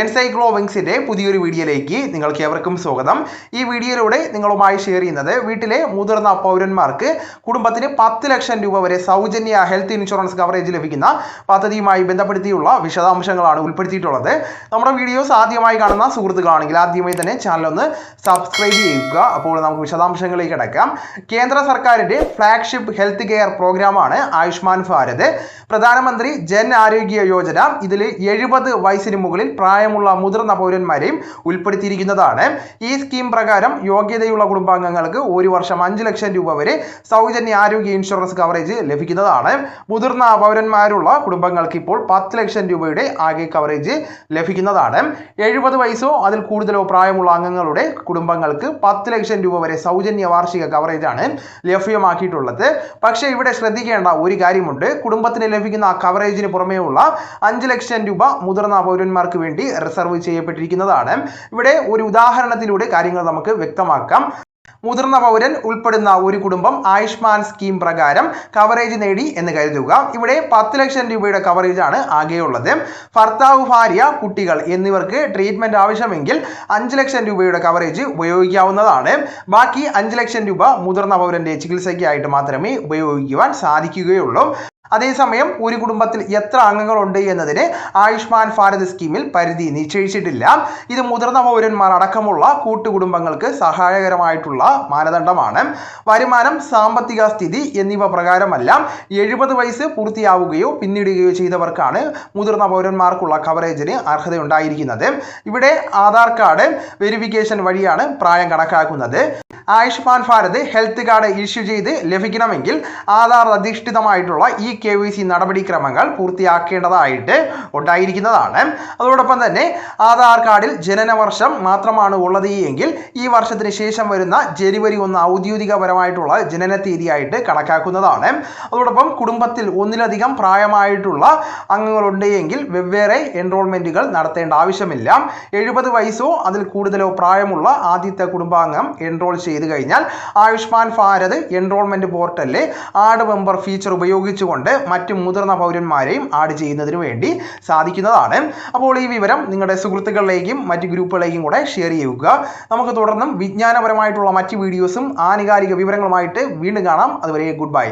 എൻസൈക്ലോവിങ്സിന്റെ പുതിയൊരു വീഡിയോയിലേക്ക് നിങ്ങൾക്ക് ഏവർക്കും സ്വാഗതം. ഈ വീഡിയോയിലൂടെ നിങ്ങളുമായി ഷെയർ ചെയ്യുന്നത് വീട്ടിലെ മുതിർന്ന പൗരന്മാർക്ക് കുടുംബത്തിന് പത്ത് ലക്ഷം രൂപ വരെ സൗജന്യ ഹെൽത്ത് ഇൻഷുറൻസ് കവറേജ് ലഭിക്കുന്ന പദ്ധതിയുമായി ബന്ധപ്പെടുത്തിയുള്ള വിശദാംശങ്ങളാണ് ഉൾപ്പെടുത്തിയിട്ടുള്ളത്. നമ്മുടെ വീഡിയോസ് ആദ്യമായി കാണുന്ന സുഹൃത്തുക്കളാണെങ്കിൽ ആദ്യമായി തന്നെ ചാനൽ ഒന്ന് സബ്സ്ക്രൈബ് ചെയ്യുക. അപ്പോൾ നമുക്ക് വിശദാംശങ്ങളിലേക്ക് അടക്കാം കേന്ദ്ര സർക്കാരിന്റെ ഫ്ലാഗ്ഷിപ്പ് ഹെൽത്ത് കെയർ പ്രോഗ്രാമാണ് ആയുഷ്മാൻ ഭാരത്. പ്രധാനമന്ത്രി ജൻ ആരോഗ്യ യോജന. ഇതിൽ എഴുപത് വയസ്സിന് മുകളിൽ പ്രായമുള്ള മുതിർന്ന പൗരന്മാരെയും ഉൾപ്പെടുത്തിയിരിക്കുന്നതാണ്. ഈ സ്കീം പ്രകാരം യോഗ്യതയുള്ള കുടുംബാംഗങ്ങൾക്ക് ഒരു വർഷം അഞ്ച് ലക്ഷം രൂപ വരെ സൗജന്യ ആരോഗ്യ ഇൻഷുറൻസ് കവറേജ് ലഭിക്കുന്നതാണ്. മുതിർന്ന പൗരന്മാരുള്ള കുടുംബങ്ങൾക്ക് ഇപ്പോൾ പത്ത് ലക്ഷം രൂപയുടെ ആകെ കവറേജ് ലഭിക്കുന്നതാണ്. എഴുപത് വയസ്സോ അതിൽ കൂടുതലോ പ്രായമുള്ള അംഗങ്ങളുടെ കുടുംബങ്ങൾക്ക് പത്ത് ലക്ഷം രൂപ വരെ സൗജന്യ വാർഷിക കവറേജാണ് ലഭ്യമാക്കിയിട്ടുള്ളത്. പക്ഷേ ഇവിടെ ശ്രദ്ധിക്കേണ്ട ഒരു കാര്യമുണ്ട്. കുടുംബത്തിന് ലഭിക്കുന്ന കവറേജിന് പുറമേയുള്ള അഞ്ച് ലക്ഷം രൂപ മുതിർന്ന പൗരന്മാർക്ക് വേണ്ടി റിസർവ് ചെയ്യപ്പെട്ടിരിക്കുന്നതാണ്. ഇവിടെ ഒരു ഉദാഹരണത്തിലൂടെ കാര്യങ്ങൾ നമുക്ക് വ്യക്തമാക്കാം. മുതിർന്ന പൗരൻ ഉൾപ്പെടുന്ന ഒരു കുടുംബം ആയുഷ്മാൻ സ്കീം പ്രകാരം കവറേജ് നേടി എന്ന് കരുതുക. ഇവിടെ പത്ത് ലക്ഷം രൂപയുടെ കവറേജ് ആണ് ആകെയുള്ളത്. ഭർത്താവ് ഭാര്യ കുട്ടികൾ എന്നിവർക്ക് ട്രീറ്റ്മെന്റ് ആവശ്യമെങ്കിൽ അഞ്ച് ലക്ഷം രൂപയുടെ കവറേജ് ഉപയോഗിക്കാവുന്നതാണ്. ബാക്കി അഞ്ച് ലക്ഷം രൂപ മുതിർന്ന പൗരന്റെ ചികിത്സയ്ക്കായിട്ട് മാത്രമേ ഉപയോഗിക്കുവാൻ സാധിക്കുകയുള്ളൂ. അതേസമയം ഒരു കുടുംബത്തിൽ എത്ര അംഗങ്ങളുണ്ട് എന്നതിന് ആയുഷ്മാൻ ഭാരത് സ്കീമിൽ പരിധി നിശ്ചയിച്ചിട്ടില്ല. ഇത് മുതിർന്ന പൗരന്മാർ അടക്കമുള്ള കൂട്ടുകുടുംബങ്ങൾക്ക് സഹായകരമായിട്ടുള്ള മാനദണ്ഡമാണ്. വരുമാനം സാമ്പത്തിക സ്ഥിതി എന്നിവ പ്രകാരമല്ല എഴുപത് വയസ്സ് പൂർത്തിയാവുകയോ പിന്നിടുകയോ ചെയ്തവർക്കാണ് മുതിർന്ന പൗരന്മാർക്കുള്ള കവറേജിന് അർഹതയുണ്ടായിരിക്കുന്നത്. ഇവിടെ ആധാർ കാർഡ് വെരിഫിക്കേഷൻ വഴിയാണ് പ്രായം കണക്കാക്കുന്നത്. Ayushman Bharat health card issue ചെയ്ത് ലഭിക്കണമെങ്കിൽ ആധാർ അധിഷ്ഠിതമായിട്ടുള്ള ഈ കെ വൈ സി നടപടിക്രമങ്ങൾ പൂർത്തിയാക്കേണ്ടതായിട്ട് ഉണ്ടായിരിക്കുന്നതാണ്. അതോടൊപ്പം തന്നെ ആധാർ കാർഡിൽ ജനന വർഷം മാത്രമാണ് ഉള്ളത് എങ്കിൽ ഈ വർഷത്തിന് ശേഷം വരുന്ന ജനുവരി ഒന്ന് ഔദ്യോഗികപരമായിട്ടുള്ള ജനന തീയതിയായിട്ട് കണക്കാക്കുന്നതാണ്. അതോടൊപ്പം കുടുംബത്തിൽ ഒന്നിലധികം പ്രായമായിട്ടുള്ള അംഗങ്ങളുണ്ട് എങ്കിൽ വെവ്വേറെ എൻറോൾമെന്റുകൾ നടത്തേണ്ട ആവശ്യമില്ല. എഴുപത് വയസ്സോ അതിൽ കൂടുതലോ പ്രായമുള്ള ആദ്യത്തെ കുടുംബാംഗം എൻറോൾ ചെയ്തു കഴിഞ്ഞാൽ ആയുഷ്മാൻ ഭാരത് എൻറോൾമെന്റ് പോർട്ടലിലെ ആഡ് മെമ്പർ ഫീച്ചർ ഉപയോഗിച്ചുകൊണ്ട് മറ്റു മുതിർന്ന പൗരന്മാരെയും ആഡ് ചെയ്യുന്നതിന് വേണ്ടി സാധിക്കുന്നതാണ്. അപ്പോൾ ഈ വിവരം നിങ്ങളുടെ സുഹൃത്തുക്കളിലേക്കും മറ്റ് ഗ്രൂപ്പുകളിലേക്കും കൂടെ ഷെയർ ചെയ്യുക. നമുക്ക് തുടർന്നും വിജ്ഞാനപരമായിട്ടുള്ള മറ്റ് വീഡിയോസും ആനുകാലിക വിവരങ്ങളുമായിട്ട് വീണ്ടും കാണാം. അതുവരെ ഗുഡ് ബൈ